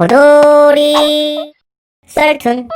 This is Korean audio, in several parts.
오돌이 썰툰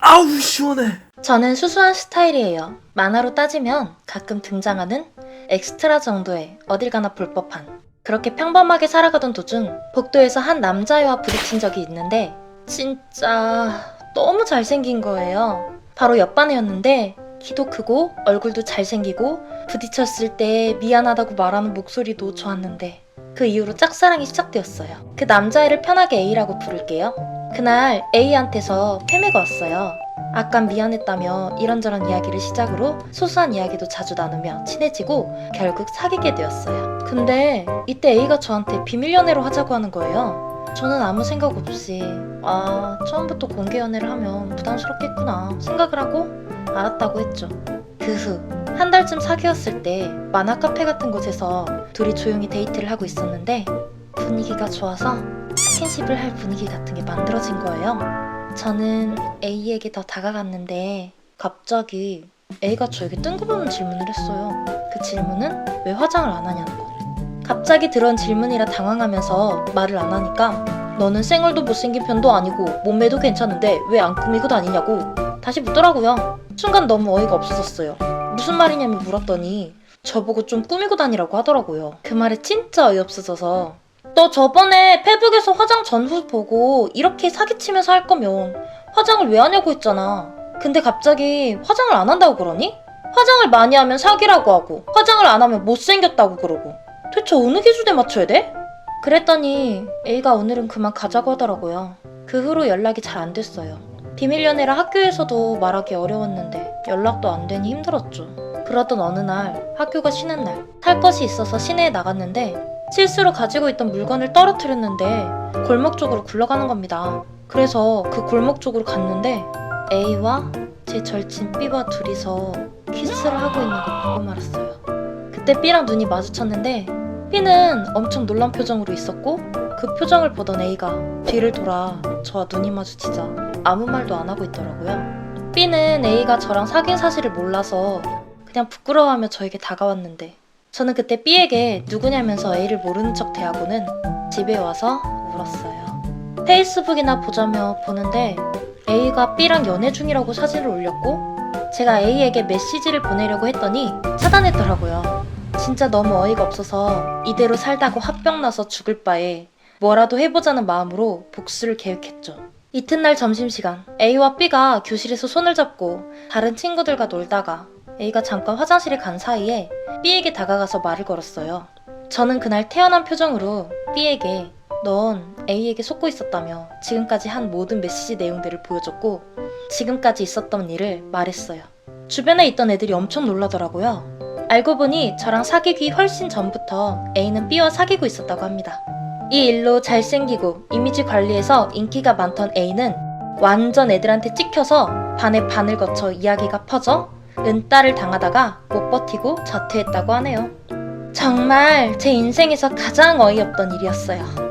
아우 시원해. 저는 수수한 스타일이에요. 만화로 따지면 가끔 등장하는 엑스트라 정도의 어딜 가나 볼 법한. 그렇게 평범하게 살아가던 도중 복도에서 한 남자애와 부딪힌 적이 있는데 진짜 너무 잘생긴 거예요. 바로 옆반 애였는데 키도 크고 얼굴도 잘생기고 부딪혔을 때 미안하다고 말하는 목소리도 좋았는데 그 이후로 짝사랑이 시작되었어요. 그 남자애를 편하게 A라고 부를게요. 그날 A한테서 패매가 왔어요. 아까 미안했다며 이런저런 이야기를 시작으로 소소한 이야기도 자주 나누며 친해지고 결국 사귀게 되었어요. 근데 이때 A가 저한테 비밀 연애로 하자고 하는 거예요. 저는 아무 생각 없이 아 처음부터 공개 연애를 하면 부담스럽겠구나 생각을 하고 알았다고 했죠. 그 후 한 달쯤 사귀었을 때 만화 카페 같은 곳에서 둘이 조용히 데이트를 하고 있었는데 분위기가 좋아서 스킨십을 할 분위기 같은 게 만들어진 거예요. 저는 A에게 더 다가갔는데 갑자기 A가 저에게 뜬금없는 질문을 했어요. 그 질문은 왜 화장을 안 하냐는 거. 갑자기 들어온 질문이라 당황하면서 말을 안 하니까 너는 쌩얼도 못생긴 편도 아니고 몸매도 괜찮은데 왜 안 꾸미고 다니냐고 다시 묻더라고요. 순간 너무 어이가 없어졌어요. 무슨 말이냐며 물었더니 저보고 좀 꾸미고 다니라고 하더라고요. 그 말에 진짜 어이없어져서 너 저번에 페북에서 화장 전후 보고 이렇게 사기치면서 할 거면 화장을 왜 하냐고 했잖아. 근데 갑자기 화장을 안 한다고 그러니? 화장을 많이 하면 사기라고 하고 화장을 안 하면 못생겼다고 그러고 대체 어느 기준에 맞춰야 돼? 그랬더니 A가 오늘은 그만 가자고 하더라고요. 그 후로 연락이 잘 안 됐어요. 비밀 연애라 학교에서도 말하기 어려웠는데 연락도 안 되니 힘들었죠. 그러던 어느 날 학교가 쉬는 날 살 것이 있어서 시내에 나갔는데 실수로 가지고 있던 물건을 떨어뜨렸는데 골목 쪽으로 굴러가는 겁니다. 그래서 그 골목 쪽으로 갔는데 A와 제 절친 B와 둘이서 키스를 하고 있는 걸 보고 말았어요. 그때 B랑 눈이 마주쳤는데 B는 엄청 놀란 표정으로 있었고 그 표정을 보던 A가 뒤를 돌아 저와 눈이 마주치자 아무 말도 안 하고 있더라고요. B는 A가 저랑 사귄 사실을 몰라서 그냥 부끄러워하며 저에게 다가왔는데 저는 그때 B에게 누구냐면서 A를 모르는 척 대하고는 집에 와서 울었어요. 페이스북이나 보자며 보는데 A가 B랑 연애 중이라고 사진을 올렸고 제가 A에게 메시지를 보내려고 했더니 차단했더라고요. 진짜 너무 어이가 없어서 이대로 살다가 화병 나서 죽을 바에 뭐라도 해보자는 마음으로 복수를 계획했죠. 이튿날 점심시간 A와 B가 교실에서 손을 잡고 다른 친구들과 놀다가 A가 잠깐 화장실에 간 사이에 B에게 다가가서 말을 걸었어요. 저는 그날 태연한 표정으로 B에게 넌 A에게 속고 있었다며 지금까지 한 모든 메시지 내용들을 보여줬고 지금까지 있었던 일을 말했어요. 주변에 있던 애들이 엄청 놀라더라고요. 알고 보니 저랑 사귀기 훨씬 전부터 A는 B와 사귀고 있었다고 합니다. 이 일로 잘생기고 이미지 관리해서 인기가 많던 A는 완전 애들한테 찍혀서 반의 반을 거쳐 이야기가 퍼져 은따를 당하다가 못 버티고 자퇴했다고 하네요. 정말 제 인생에서 가장 어이없던 일이었어요.